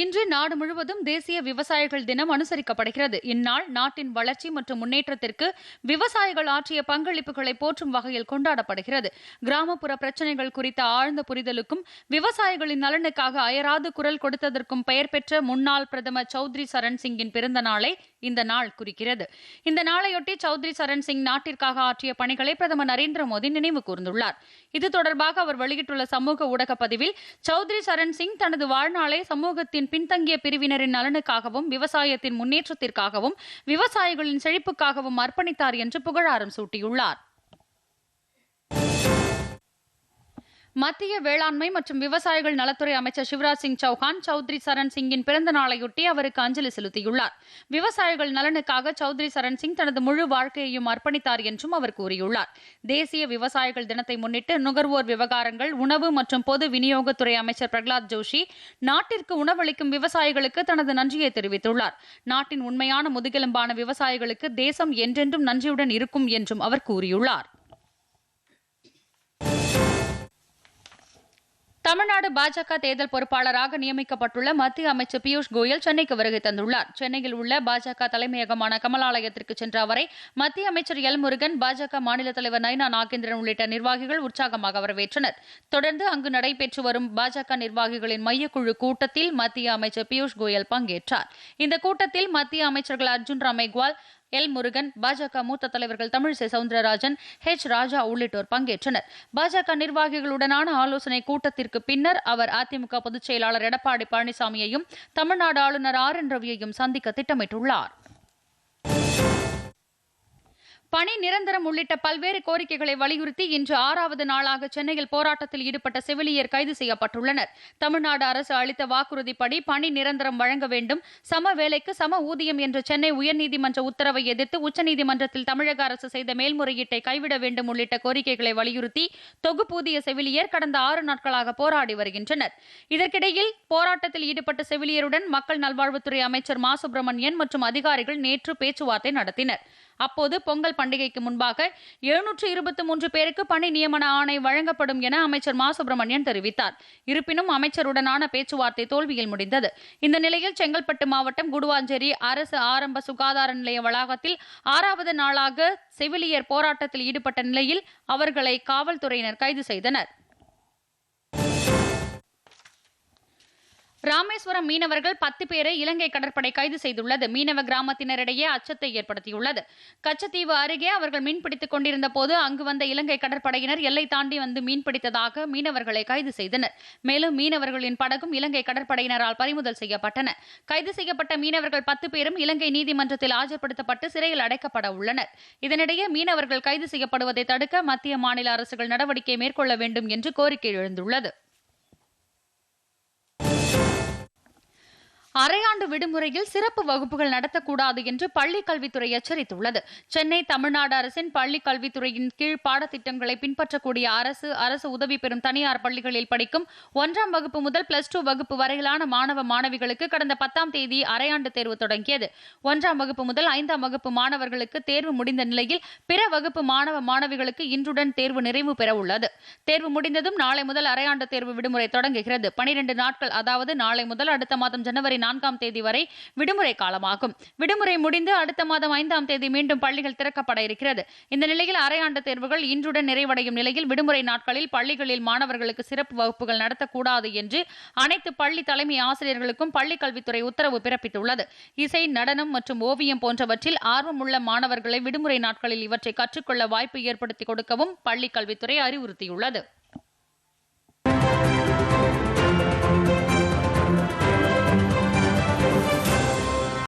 இன்று நாடு முழுவதும் தேசிய விவசாயிகள் தினம் அனுசரிக்கப்படுகிறது. இந்நாள் நாட்டின் வளர்ச்சி மற்றும் முன்னேற்றத்திற்கு விவசாயிகள் ஆற்றிய பங்களிப்புகளை போற்றும் வகையில் கொண்டாடப்படுகிறது. கிராமப்புற பிரச்சினைகள் குறித்த ஆழ்ந்த புரிதலுக்கும் விவசாயிகளின் நலனுக்காக அயராது குரல் கொடுத்ததற்கும் பெயர் பெற்ற முன்னாள் பிரதமர் சௌத்ரி சரண் சிங்கின் பிறந்த நாளை இந்த நாள் குறிக்கிறது. இந்த நாளையொட்டி சௌத்ரி சரண் சிங் நாட்டிற்காக ஆற்றிய பணிகளை பிரதமர் நரேந்திர மோடி நினைவு கூர்ந்துள்ளார். இது தொடர்பாக அவர் வெளியிட்டுள்ள சமூக ஊடக பதிவில் சௌத்ரி சரண் சிங் தனது வாழ்நாளை சமூகத்தின் பின்தங்கிய பிரிவினரின் நலனுக்காகவும் விவசாயத்தின் முன்னேற்றத்திற்காகவும் விவசாயிகளின் செழிப்புக்காகவும் அர்ப்பணித்தார் என்று புகழாரம் சூட்டியுள்ளார். மத்திய வேளாண்மை மற்றும் விவசாயிகள் நலத்துறை அமைச்சர் சிவராஜ் சிங் சௌஹான் சௌத்ரி சரண் சிங்கின் பிறந்த நாளையொட்டி அவருக்கு அஞ்சலி செலுத்தியுள்ளார். விவசாயிகள் நலனுக்காக சௌத்ரி சரண் சிங் தனது முழு வாழ்க்கையையும் அர்ப்பணித்தார் என்றும் அவர் கூறியுள்ளார். தேசிய விவசாயிகள் தினத்தை முன்னிட்டு நுகர்வோர் விவகாரங்கள் உணவு மற்றும் பொது விநியோகத்துறை அமைச்சர் பிரகலாத் ஜோஷி நாட்டிற்கு உணவளிக்கும் விவசாயிகளுக்கு தனது நன்றியை தெரிவித்துள்ளார். நாட்டின் உண்மையான முதுகெலும்பான விவசாயிகளுக்கு தேசம் என்றென்றும் நன்றியுடன் இருக்கும் என்றும் அவர் கூறியுள்ளார். தமிழ்நாடு பாஜக தேர்தல் பொறுப்பாளராக நியமிக்கப்பட்டுள்ள மத்திய அமைச்சர் பியூஷ் கோயல் சென்னைக்கு வருகை தந்துள்ளார். சென்னையில் உள்ள பாஜக தலைமையகமான கமலாலயத்திற்கு சென்ற அவரை மத்திய அமைச்சர் எல் முருகன் பாஜக மாநில தலைவர் நைனா நாகேந்திரன் உள்ளிட்ட நிர்வாகிகள் உற்சாகமாக வரவேற்றனர். தொடர்ந்து அங்கு நடைபெற்று வரும் பாஜக நிர்வாகிகளின் மையக்குழு கூட்டத்தில் மத்திய அமைச்சர் பியூஷ் கோயல் பங்கேற்றார். இந்த கூட்டத்தில் மத்திய அமைச்சர்கள் அர்ஜுன் ராம் மெக்வால் எல் முருகன் பாஜக மூத்த தலைவர்கள் தமிழிசை சவுந்தரராஜன் ஹெச் ராஜா உள்ளிட்டோர் பங்கேற்றனர். பாஜக நிர்வாகிகளுடனான ஆலோசனை கூட்டத்திற்கு பின்னர் அவர் அதிமுக பொதுச் செயலாளர் எடப்பாடி பழனிசாமியையும் தமிழ்நாடு ஆளுநர் ஆர் என் ரவியையும் சந்திக்க திட்டமிட்டுள்ளார். பணி நிரந்தரம் உள்ளிட்ட பல்வேறு கோரிக்கைகளை வலியுறுத்தி இன்று ஆறாவது நாளாக சென்னையில் போராட்டத்தில் ஈடுபட்ட செவிலியர் கைது செய்யப்பட்டுள்ளனர். தமிழ்நாடு அரசு அளித்த வாக்குறுதிப்படி பணி நிரந்தரம் வழங்க வேண்டும். சம வேலைக்கு சம ஊதியம் என்ற சென்னை உயர்நீதிமன்ற உத்தரவை எதிர்த்து உச்சநீதிமன்றத்தில் தமிழக அரசு செய்த மேல்முறையீட்டை கைவிட வேண்டும் உள்ளிட்ட கோரிக்கைகளை வலியுறுத்தி தொகுப்பூதிய செவிலியர் கடந்த ஆறு நாட்களாக போராடி வருகின்றனர். இதற்கிடையில் போராட்டத்தில் ஈடுபட்ட செவிலியருடன் மக்கள் நல்வாழ்வுத்துறை அமைச்சர் மா. சுப்பிரமணியன் மற்றும் அதிகாரிகள் நேற்று பேச்சுவார்த்தை நடத்தினர். அப்போது பொங்கல் பண்டிகைக்கு முன்பாக எழுநூற்று இருபத்தி மூன்று பேருக்கு பணி நியமன ஆணை வழங்கப்படும் என அமைச்சர் மா. சுப்பிரமணியன் தெரிவித்தார். இருப்பினும் அமைச்சருடனான பேச்சுவார்த்தை தோல்வியில் முடிந்தது. இந்த நிலையில் செங்கல்பட்டு மாவட்டம் குடுவாஞ்சேரி அரசு ஆரம்ப சுகாதார நிலைய வளாகத்தில் ஆறாவது நாளாக செவிலியர் போராட்டத்தில் ஈடுபட்ட நிலையில் அவர்களை காவல்துறையினர் கைது செய்தனர். ராமேஸ்வரம் மீனவர்கள் பத்து பேரை இலங்கை கடற்படை கைது செய்துள்ளது. மீனவ கிராமத்தினரிடையே அச்சத்தை ஏற்படுத்தியுள்ளது. கச்சத்தீவு அருகே அவர்கள் மீன்பிடித்துக் கொண்டிருந்த போது அங்கு வந்த இலங்கை கடற்படையினர் எல்லை தாண்டி வந்து மீன்பிடித்ததாக மீனவர்களை கைது செய்தனர். மேலும் மீனவர்களின் படகும் இலங்கை கடற்படையினரால் பறிமுதல் செய்யப்பட்டன. கைது செய்யப்பட்ட மீனவர்கள் பத்து பேரும் இலங்கை நீதிமன்றத்தில் ஆஜர்படுத்தப்பட்டு சிறையில் அடைக்கப்பட உள்ளனர். இதனிடையே மீனவர்கள் கைது செய்யப்படுவதை தடுக்க மத்திய மாநில அரசுகள் நடவடிக்கை மேற்கொள்ள வேண்டும் என்று கோரிக்கை எழுந்துள்ளது. அரையாண்டு விடுமுறையில் சிறப்பு வகுப்புகள் நடத்தக்கூடாது என்று பள்ளிக் கல்வித்துறை எச்சரித்துள்ளது. சென்னை தமிழ்நாடு அரசின் பள்ளிக் கல்வித்துறையின் கீழ் பாடத்திட்டங்களை பின்பற்றக்கூடிய அரசு அரசு உதவி பெறும் தனியார் பள்ளிகளில் படிக்கும் ஒன்றாம் வகுப்பு முதல் பிளஸ் டூ வகுப்பு வரையிலான மாணவ மாணவிகளுக்கு கடந்த பத்தாம் தேதி அரையாண்டு தேர்வு தொடங்கியது. ஒன்றாம் வகுப்பு முதல் ஐந்தாம் வகுப்பு மாணவர்களுக்கு தேர்வு முடிந்த நிலையில் பிற வகுப்பு மாணவ மாணவிகளுக்கு இன்றுடன் தேர்வு நிறைவு பெற உள்ளது தேர்வு முடிந்ததும் நாளை முதல் அரையாண்டு தேர்வு விடுமுறை தொடங்குகிறது. பனிரெண்டு நாட்கள் அதாவது நாளை முதல் அடுத்த மாதம் ஜனவரி நான்காம் தேதி வரை விடுமுறை காலமாகும். விடுமுறை முடிந்து அடுத்த மாதம் ஐந்தாம் தேதி மீண்டும் பள்ளிகள் திறக்கப்பட இருக்கிறது. இந்த நிலையில் அரையாண்டு தேர்வுகள் இன்றுடன் நிறைவடையும் நிலையில் விடுமுறை நாட்களில் பள்ளிகளில் மாணவர்களுக்கு சிறப்பு வகுப்புகள் நடத்தக்கூடாது என்று அனைத்து பள்ளி தலைமை ஆசிரியர்களுக்கும் பள்ளிக்கல்வித்துறை உத்தரவு பிறப்பித்துள்ளது. இசை நடனம் மற்றும் ஓவியம் போன்றவற்றில் ஆர்வமுள்ள மாணவர்களை விடுமுறை நாட்களில் இவற்றை கற்றுக்கொள்ள வாய்ப்பு ஏற்படுத்தி கொடுக்கவும் பள்ளிக் கல்வித்துறை அறிவுறுத்தியுள்ளது.